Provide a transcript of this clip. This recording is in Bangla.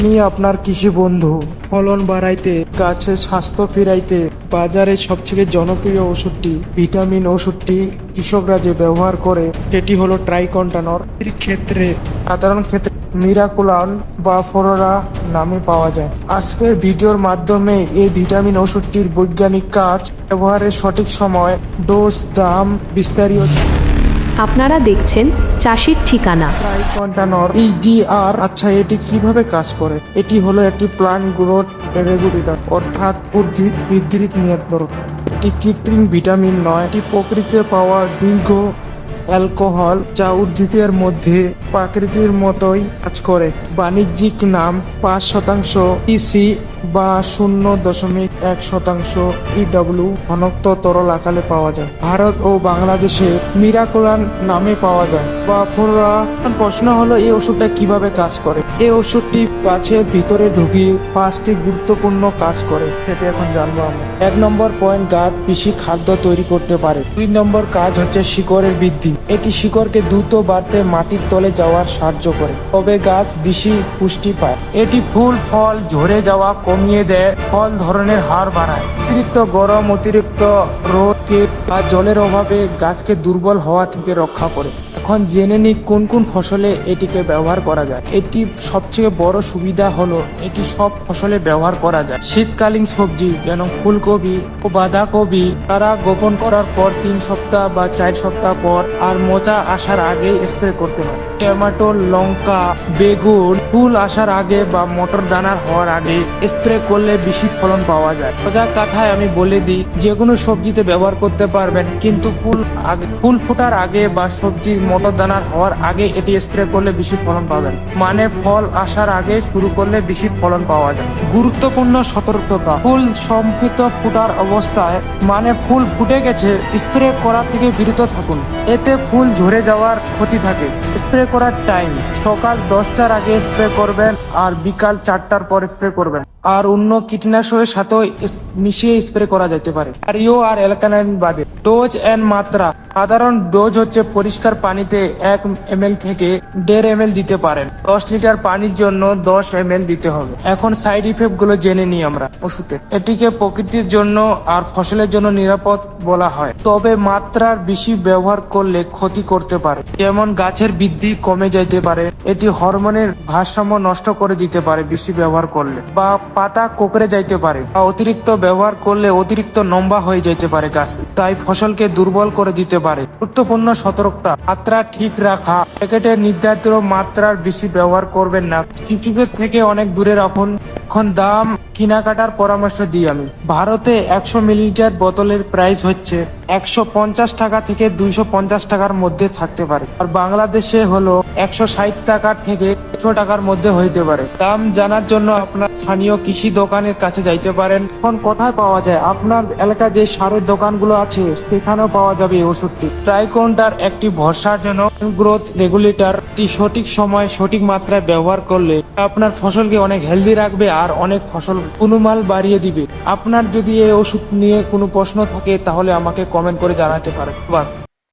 আমি আপনার কৃষি বন্ধু। ফলন বাড়াইতে গাছের স্বাস্থ্য ফিরাইতে, বাজারে সবথেকে জনপ্রিয় ওষুধটি ভিটামিন ওষুধটি কৃষকরা যে ব্যবহার করে, সেটি হলো ট্রাইকন্টানর। এর ক্ষেত্রে সাধারণ ক্ষেত্রে মিরাকুলান বা ফোরোরা নামে পাওয়া যায়। আজকের ভিডিওর মাধ্যমে এই ভিটামিন ওষুধটির বৈজ্ঞানিক কাজ, ব্যবহারের সঠিক সময়, ডোজ, দাম, বিস্তারিত আপনারা দেখছেন চাষির ঠিকানা। ইডিআর আচ্ছা এটি কীভাবে কাজ করে? এটি হলো একটি প্লান্ট গ্রোথ রেগুলেটর অর্থাৎ উদ্ভিদ বৃদ্ধির নিয়ন্ত্রক এটি কৃত্রিম ভিটামিন নয়, এটি প্রকৃতিতে পাওয়া দীর্ঘ অ্যালকোহল যা উদ্ভিদের মধ্যে প্রাকৃতির মতোই কাজ করে। বাণিজ্যিক নাম পাঁচ শতাংশ ইসি বা শূন্য দশমিক এক শতাংশ ইডব্লিউ ঘনত্ব তরল আকারে পাওয়া যায়। ভারত ও বাংলাদেশে মিরাকুলান নামে পাওয়া যায়। বা পুরা প্রশ্ন হলো, এই ওষুধটা কীভাবে কাজ করে? এই ওষুধটি গাছের ভিতরে ঢুকিয়ে পাঁচটি গুরুত্বপূর্ণ কাজ করে, সেটা এখন জানব আমরা। এক নম্বর পয়েন্ট, গাছ বেশি খাদ্য তৈরি করতে পারে। দুই নম্বর কাজ হচ্ছে শিকড়ের বৃদ্ধি। এটি শিকড়কে দ্রুত বাড়তে মাটির তলে যাওয়ার সাহায্য করে। তবে গাছ বেশি পুষ্টি পায়। এটি ফুল, ফল ঝরে যাওয়া কমিয়ে দেয়, ফল ধরনের হার বাড়ায়। অতিরিক্ত গরম, অতিরিক্ত রোদকে বা জলের অভাবে গাছকে দুর্বল হওয়া থেকে রক্ষা করে। এখন জেনে নিই কোন কোন ফসলে এটিকে ব্যবহার করা যায়। এটি সবচেয়ে বড় সুবিধা হলো এটি সব ফসলে ব্যবহার করা যায়। শীতকালীন সবজি যেন ফুলকপি ও বাঁধাকপি, তারা গোপন করার পর তিন সপ্তাহ বা চার সপ্তাহ পর আর মোচা আসার আগেই স্প্রে করতে হয়। টমেটো, লঙ্কা, বেগুন, ফুল আসার আগে বা মটর দানার হওয়ার আগে স্প্রে করলে বেশি ফলন পাওয়া যায়। সোজা কথায় আমি বলে দিই যে কোনো সবজিতে ব্যবহার করতে পারবেন। কিন্তু ফুল আগে ফুল ফোটার আগে বা সবজি মটর দানার হওয়ার আগে এটি স্প্রে করলে বেশি ফলন পাবেন। মানে ফল আসার আগে শুরু করলে বেশি ফলন পাওয়া যায়। গুরুত্বপূর্ণ সতর্কতা। ফুল সম্পৃক্ত ফোটার অবস্থায় মানে ফুল ফুটে গেছে স্প্রে করা থেকে বিরত থাকুন। এতে ফুল ঝরে যাওয়ার ক্ষতি থাকে। স্প্রে করার টাইম সকাল দশটার আগে স্প্রে করবেন আর বিকাল চারটার পর স্প্রে করবেন। আর অন্য কীটনাশকের সাথেও মিশিয়ে স্প্রে করা যেতে পারে। আর আর অ্যালকালাইন বাদে। ডোজ এন্ড মাত্রা, সাধারণ ডোজ হচ্ছে পরিষ্কার পানিতে এক এম থেকে দেড় এম দিতে পারেন। দশ লিটার পানির জন্য দশ এম দিতে হবে। এখন সাইড ইফেক্টগুলো জেনে নিই আমরা ওষুধে। এটিকে প্রকৃতির জন্য আর ফসলের জন্য নিরাপদ বলা হয়। তবে মাত্রার বেশি ব্যবহার করলে ক্ষতি করতে পারে। যেমন গাছের বৃদ্ধি কমে যেতে পারে। এটি হরমোনের ভারসাম্য নষ্ট করে দিতে পারে, বেশি ব্যবহার করলে। বা পাতা কোকড়ে যাইতে পারে, বা অতিরিক্ত ব্যবহার করলে অতিরিক্ত লম্বা হয়ে যেতে পারে গাছ তাই ফসলকে দুর্বল করে দিতে পারে। গুরুত্বপূর্ণ সতর্কতা, মাত্রা ঠিক রাখা। প্যাকেটের নির্ধারিত মাত্রার বেশি ব্যবহার করবেন না। শিশুদের থেকে অনেক দূরে রাখুন। এখন দাম কেনাকাটার পরামর্শ দিই আমি। ভারতে একশো মিলিলিটার বোতলের প্রাইস হচ্ছে একশো পঞ্চাশ টাকা থেকে দুইশো পঞ্চাশ টাকার মধ্যে থাকতে পারে। আর বাংলাদেশে হলো একশো ষাট টাকার থেকে একশো টাকার মধ্যে হইতে পারে। দাম জানার জন্য আপনার স্থানীয় কৃষি দোকানের কাছে যাইতে পারেন। এখন কোথায় পাওয়া যায়? আপনার এলাকায় যে সারের দোকানগুলো আছে, সেখানেও পাওয়া যাবে এই ওষুধটি। ট্রাইকোনটার একটি ভরসাজনক গ্রোথ রেগুলেটর সঠিক সময় সঠিক মাত্রায় ব্যবহার করলে আপনার ফসলকে অনেক হেলদি রাখবে আর অনেক ফসল গুণমাল বাড়িয়ে দিবে। আপনার যদি এই ওষুধ নিয়ে কোনো প্রশ্ন থাকে, তাহলে আমাকে কমেন্ট করে জানাতে পারেন।